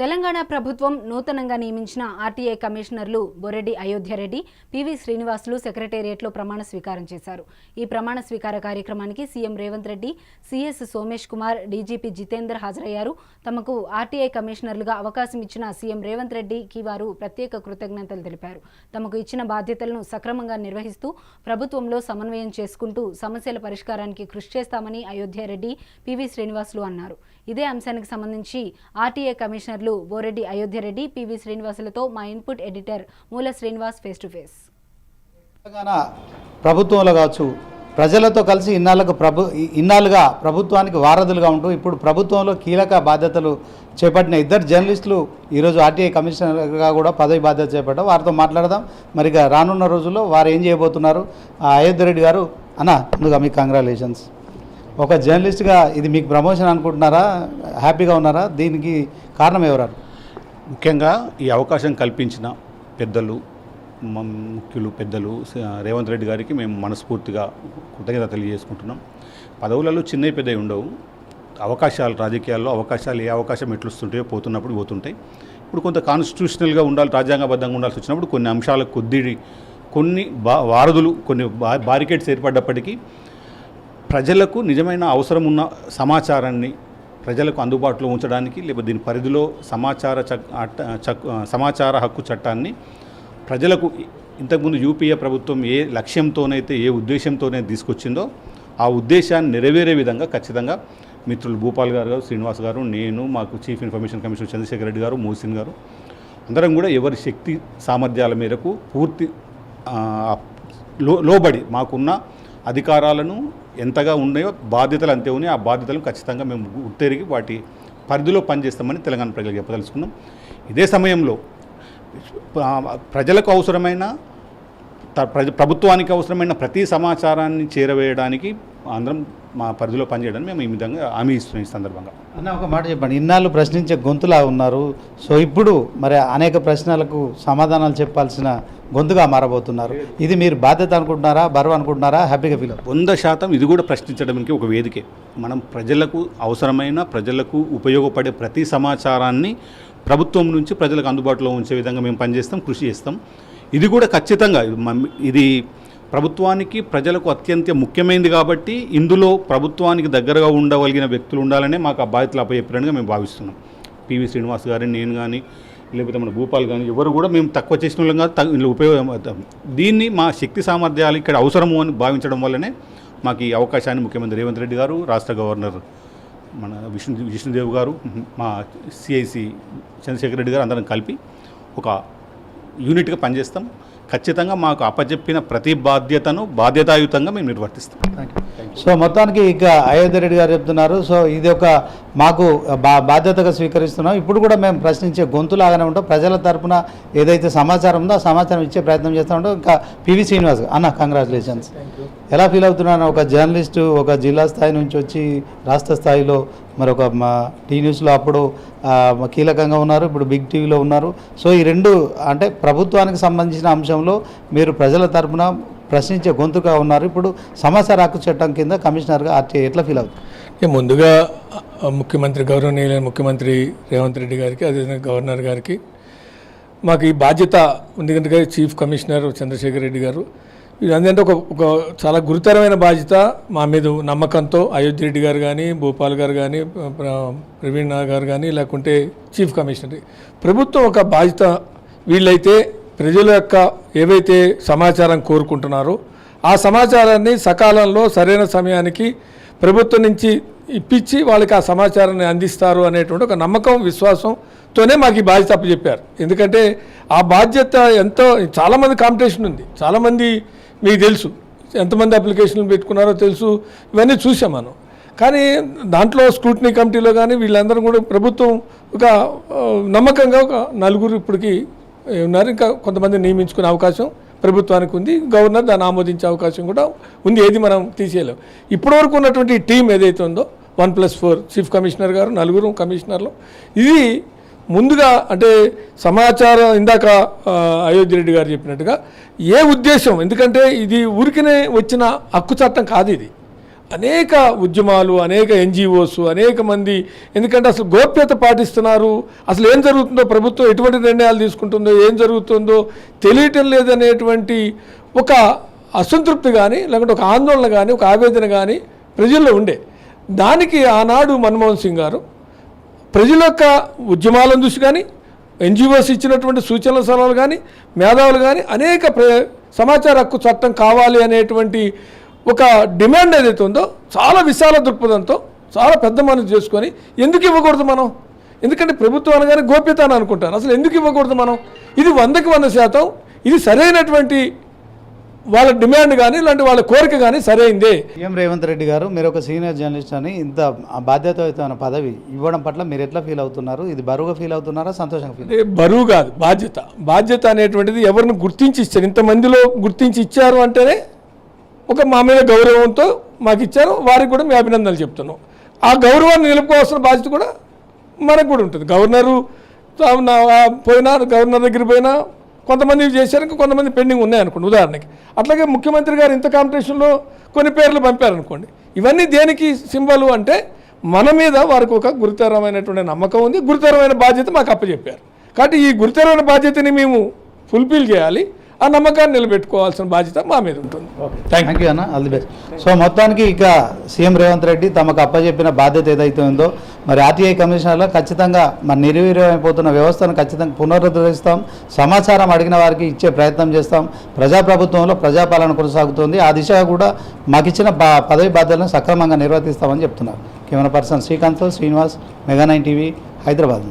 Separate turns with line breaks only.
తెలంగాణ ప్రభుత్వం నూతనంగా నియమించిన ఆర్టీఐ కమిషనర్లు బొరెడ్డి అయోధ్యారెడ్డి పివి శ్రీనివాసులు సెక్రటేరియట్లో ప్రమాణ స్వీకారం చేశారు. ఈ ప్రమాణ స్వీకార కార్యక్రమానికి CM Revanth Reddy CS Somesh Kumar DGP Jitender హాజరయ్యారు. తమకు ఆర్టీఐ కమిషనర్లుగా అవకాశం ఇచ్చిన సీఎం రేవంత్ రెడ్డికి వారు ప్రత్యేక కృతజ్ఞతలు తెలిపారు. తమకు ఇచ్చిన బాధ్యతలను సక్రమంగా నిర్వహిస్తూ ప్రభుత్వంలో సమన్వయం చేసుకుంటూ సమస్యల పరిష్కారానికి కృషి చేస్తామని అయోధ్యారెడ్డి పివి శ్రీనివాసులు అన్నారు. ఇదే అంశానికి సంబంధించి ఆర్టీఐ కమిషనర్లు బోరెడ్డి అయోధ్యరెడ్డి పివి శ్రీనివాసులతో మా input editor Moola Srinivas face to face.
Telangana ప్రభుత్వంలో కావచ్చు ప్రజలతో కలిసి ఇన్నాళ్ళకు ప్రభు ఇన్నాళ్ళుగా ప్రభుత్వానికి వారధులుగా ఉంటూ ఇప్పుడు ప్రభుత్వంలో కీలక బాధ్యతలు చేపట్టిన ఇద్దరు జర్నలిస్టులు ఈరోజు ఆర్టీఐ కమిషనర్గా కూడా పదవి బాధ్యత చేపట్టారు వారితో మాట్లాడదాం. మరి రానున్న రోజుల్లో వారు ఏం చేయబోతున్నారు? అయోధ్య రెడ్డి గారు అన్న ముందుగా మీకు కంగ్రాచులేషన్స్ ఒక జర్నలిస్ట్గా ఇది మీకు ప్రమోషన్ అనుకుంటున్నారా? హ్యాపీగా ఉన్నారా? దీనికి కారణం ఎవరారు
ముఖ్యంగా ఈ అవకాశం కల్పించిన పెద్దలు ముఖ్యులు పెద్దలు రేవంత్ రెడ్డి గారికి మేము మనస్ఫూర్తిగా కృతజ్ఞత తెలియజేసుకుంటున్నాం. పదవులలో చిన్నవి పెద్దవి ఉండవు. అవకాశాలు రాజకీయాల్లో అవకాశాలు ఏ అవకాశం ఎట్లొస్తుంటాయో పోతున్నప్పుడు పోతుంటాయి. ఇప్పుడు కొంత కాన్స్టిట్యూషనల్గా ఉండాలి రాజ్యాంగబద్ధంగా ఉండాల్సి వచ్చినప్పుడు కొన్ని అంశాలకు కొద్ది కొన్ని బా వారధులు కొన్ని బా బారికేడ్స్ ఏర్పడ్డప్పటికీ ప్రజలకు నిజమైన అవసరం ఉన్న సమాచారాన్ని ప్రజలకు అందుబాటులో ఉంచడానికి లేకపోతే దీని పరిధిలో సమాచార చక్ అట్ట- చక్ సమాచార హక్కు చట్టాన్ని ప్రజలకు ఇంతకుముందు యూపీఏ ప్రభుత్వం ఏ లక్ష్యంతోనైతే ఏ ఉద్దేశంతోనే తీసుకొచ్చిందో ఆ ఉద్దేశాన్ని నెరవేరే విధంగా ఖచ్చితంగా మిత్రులు భూపాల్ గారు గారు శ్రీనివాస్ గారు నేను మాకు chief information commissioner Chandrashekar Reddy గారు మోసిన్ గారు అందరం కూడా ఎవరి శక్తి సామర్థ్యాల మేరకు పూర్తి లో లోబడి మాకున్న అధికారాలను ఎంతగా ఉన్నాయో బాధ్యతలు అంతే ఉన్నాయి. ఆ బాధ్యతలు ఖచ్చితంగా మేము గుర్తెరిగి వాటి పరిధిలో పనిచేస్తామని తెలంగాణ ప్రజలు చెప్పదలుచుకున్నాం. ఇదే సమయంలో ప్రజలకు అవసరమైన ప్రజ- ప్రభుత్వానికి అవసరమైన ప్రతి సమాచారాన్ని చేరవేయడానికి ఆంధ్రం మా పరిధిలో పనిచేయడానికి మేము ఈ విధంగా హామీ ఇస్తున్నాం ఈ సందర్భంగా.
అన్న ఒక మాట చెప్పండి. ఇన్నాళ్ళు ప్రశ్నించే గొంతులా ఉన్నారు. సో ఇప్పుడు మరి అనేక ప్రశ్నలకు సమాధానాలు చెప్పాల్సిన గొంతుగా మారబోతున్నారు. ఇది మీరు బాధ్యత అనుకుంటున్నారా? బరువు అనుకుంటున్నారా? హ్యాపీగా ఫీల్
వంద శాతం ఇది కూడా ప్రశ్నించడానికి ఒక వేదికే. మనం ప్రజలకు అవసరమైన ప్రజలకు ఉపయోగపడే ప్రతి సమాచారాన్ని ప్రభుత్వం నుంచి ప్రజలకు అందుబాటులో ఉంచే విధంగా మేము పనిచేస్తాం కృషి చేస్తాం. ఇది కూడా ఖచ్చితంగా ఇది ప్రభుత్వానికి ప్రజలకు అత్యంత ముఖ్యమైనది కాబట్టి ఇందులో ప్రభుత్వానికి దగ్గరగా ఉండగలిగిన వ్యక్తులు ఉండాలనే మాకు ఆ బాధ్యతలు అప్పచెప్పారనిగా మేము భావిస్తున్నాం. పివి శ్రీనివాస్ గారి నేను కానీ లేకపోతే మన భూపాల్ కానీ ఎవరు కూడా మేము తక్కువ చేసిన వాళ్ళం కాదు ఇందులో ఉపయోగం దీన్ని మా శక్తి సామర్థ్యాలు ఇక్కడ అవసరము అని భావించడం వల్లనే మాకు ఈ అవకాశాన్ని ముఖ్యమంత్రి రేవంత్ రెడ్డి గారు రాష్ట్ర గవర్నర్ మన విష్ణు విష్ణుదేవ్ గారు మా సిఐసి చంద్రశేఖర్ రెడ్డి గారు అందరం కలిపి ఒక యూనిట్గా పనిచేస్తాం. ఖచ్చితంగా మాకు అప్పచెప్పిన ప్రతి బాధ్యతను బాధ్యతాయుతంగా మేము నిర్వర్తిస్తాం.
సో మొత్తానికి ఇక అయోధ్య రెడ్డి గారు చెప్తున్నారు. సో ఇది ఒక మాకు బా బాధ్యతగా స్వీకరిస్తున్నాం. ఇప్పుడు కూడా మేము ప్రశ్నించే గొంతులాగానే ఉంటాం. ప్రజల తరపున ఏదైతే సమాచారం ఉందో ఆ సమాచారం ఇచ్చే ప్రయత్నం చేస్తూ ఉంటాం. ఇంకా పివి శ్రీనివాస్. అన్న కంగ్రాచులేషన్స్ ఎలా ఫీల్ అవుతున్నాను ఒక జర్నలిస్టు ఒక జిల్లా స్థాయి నుంచి వచ్చి రాష్ట్ర స్థాయిలో మరొక మా టీ న్యూస్లో అప్పుడు కీలకంగా ఉన్నారు ఇప్పుడు బిగ్ టీవీలో ఉన్నారు. సో ఈ రెండు అంటే ప్రభుత్వానికి సంబంధించిన అంశంలో మీరు ప్రజల తరపున ప్రశ్నించే గొంతుగా ఉన్నారు. ఇప్పుడు సమస్య రాకు చట్టం కింద కమిషనర్గా ఆర్టీఐ ఎట్లా ఫీల్ అవుతుంది
ముందుగా ముఖ్యమంత్రి గౌరవనీయులైన ముఖ్యమంత్రి రేవంత్ రెడ్డి గారికి అదేవిధంగా గవర్నర్ గారికి మాకు ఈ బాధ్యత ఉంది కనుక చీఫ్ కమిషనర్ చంద్రశేఖర్ రెడ్డి గారు ఇదంటే ఒక ఒక చాలా గురుతరమైన బాధ్యత మా మీద నమ్మకంతో అయోధ్య రెడ్డి గారు కానీ భూపాల్ గారు కానీ ప్రవీణ్ గారు కానీ లేకుంటే చీఫ్ కమిషనర్. ప్రభుత్వం ఒక బాధ్యత వీళ్ళైతే ప్రజల యొక్క ఏవైతే సమాచారం కోరుకుంటున్నారో ఆ సమాచారాన్ని సకాలంలో సరైన సమయానికి ప్రభుత్వం నుంచి ఇప్పించి వాళ్ళకి ఆ సమాచారాన్ని అందిస్తారు అనేటువంటి ఒక నమ్మకం విశ్వాసంతోనే మాకు ఈ బాధ్యత అప్పచెప్పారు. ఎందుకంటే ఆ బాధ్యత ఎంతో చాలామంది కాంపిటీషన్ ఉంది. చాలామంది మీకు తెలుసు. ఎంతమంది అప్లికేషన్లు పెట్టుకున్నారో తెలుసు. ఇవన్నీ చూసాం మనం. కానీ దాంట్లో స్క్రూటినీ కమిటీలో కానీ వీళ్ళందరూ కూడా ప్రభుత్వం ఒక నమ్మకంగా ఒక నలుగురు ఇప్పటికి ఉన్నారు. ఇంకా కొంతమంది నియమించుకునే అవకాశం ప్రభుత్వానికి ఉంది. గవర్నర్ దాన్ని ఆమోదించే అవకాశం కూడా ఉంది. ఏది మనం తీసేయలేం. ఇప్పటివరకు ఉన్నటువంటి టీం ఏదైతే ఉందో one plus four chief commissioner గారు నలుగురు కమిషనర్లు. ఇది ముందుగా అంటే సమాచారం ఇందాక అయోధ్య రెడ్డి గారు చెప్పినట్టుగా ఏ ఉద్దేశం? ఎందుకంటే ఇది ఊరికనే వచ్చిన హక్కు చట్టం కాదు ఇది. అనేక ఉద్యమాలు అనేక ఎన్జిఓస్ అనేక మంది ఎందుకంటే అసలు గోప్యత పాటిస్తున్నారు. అసలు ఏం జరుగుతుందో ప్రభుత్వం ఎటువంటి నిర్ణయాలు తీసుకుంటుందో ఏం జరుగుతుందో తెలియటం లేదనేటువంటి ఒక అసంతృప్తి కానీ లేకుంటే ఒక ఆందోళన కానీ ఒక ఆవేదన కానీ ప్రజల్లో ఉండే. దానికి ఆనాడు మన్మోహన్ సింగ్ గారు ప్రజల యొక్క ఉద్యమాలను చూసి కానీ ఎన్జిఓస్ ఇచ్చినటువంటి సూచనల సలహాలు కానీ మేధావులు కానీ అనేక సమాచార హక్కు చట్టం కావాలి అనేటువంటి ఒక డిమాండ్ ఏదైతే ఉందో చాలా విశాల దృక్పథంతో చాలా పెద్ద మనం చేసుకొని ఎందుకు ఇవ్వకూడదు మనం? ఎందుకంటే ప్రభుత్వం అనగానే గోప్యత అని అనుకుంటాను అసలు ఎందుకు ఇవ్వకూడదు మనం? ఇది వందకి వంద శాతం ఇది సరైనటువంటి వాళ్ళ డిమాండ్ కానీ ఇలాంటి వాళ్ళ కోరిక కానీ సరైందే.
సీఎం రేవంత్ రెడ్డి గారు మీరు ఒక సీనియర్ జర్నలిస్ట్ అని ఇంత బాధ్యతాయుతమైన పదవి ఇవ్వడం పట్ల మీరు ఎట్లా ఫీల్ అవుతున్నారు? ఇది బరువుగా ఫీల్ అవుతున్నారా సంతోషంగా ఫీల్
బరువు కాదు బాధ్యత. బాధ్యత అనేటువంటిది ఎవరిని గుర్తించి ఇచ్చారు? ఇంతమందిలో గుర్తించి ఇచ్చారు అంటేనే ఒక మా మీద గౌరవంతో మాకు ఇచ్చారు వారికి కూడా మీ అభినందనలు చెప్తున్నాం. ఆ గౌరవాన్ని నిలుపుకోవాల్సిన బాధ్యత కూడా మనకు కూడా ఉంటుంది. గవర్నరు పోయినా గవర్నర్ దగ్గర పోయినా కొంతమంది చేశారు ఇంకా కొంతమంది పెండింగ్ ఉన్నాయి అనుకోండి ఉదాహరణకి. అట్లాగే ముఖ్యమంత్రి గారు ఇంత కాంపిటీషన్లో కొన్ని పేర్లు పంపారనుకోండి. ఇవన్నీ దేనికి సింబల్ అంటే మన మీద వారికి ఒక గురుతరమైనటువంటి నమ్మకం ఉంది గురుతరమైన బాధ్యత మాకు అప్పచెప్పారు. కాబట్టి ఈ గురుతరమైన బాధ్యతని మేము ఫుల్ఫిల్ చేయాలి ఆ నమ్మకాన్ని నిలబెట్టుకోవాల్సిన బాధ్యత మా మీద ఉంటుంది. థ్యాంక్
థ్యాంక్ యూ అన్న. ఆల్ ది బెస్ట్ సో మొత్తానికి ఇక సీఎం రేవంత్ రెడ్డి తమకు అప్పచెప్పిన బాధ్యత ఏదైతే ఉందో మరి ఆర్టీఐ కమిషనర్లో ఖచ్చితంగా మరి నిర్వీర్యమైపోతున్న వ్యవస్థను ఖచ్చితంగా పునరుద్ధరిస్తాం. సమాచారం అడిగిన వారికి ఇచ్చే ప్రయత్నం చేస్తాం. ప్రజాప్రభుత్వంలో ప్రజాపాలన కొనసాగుతుంది. ఆ దిశగా కూడా మాకు ఇచ్చిన పదవి బాధ్యతలను సక్రమంగా నిర్వర్తిస్తామని చెప్తున్నారు. Camera person Srikanth Srinivas mega nine TV Hyderabad.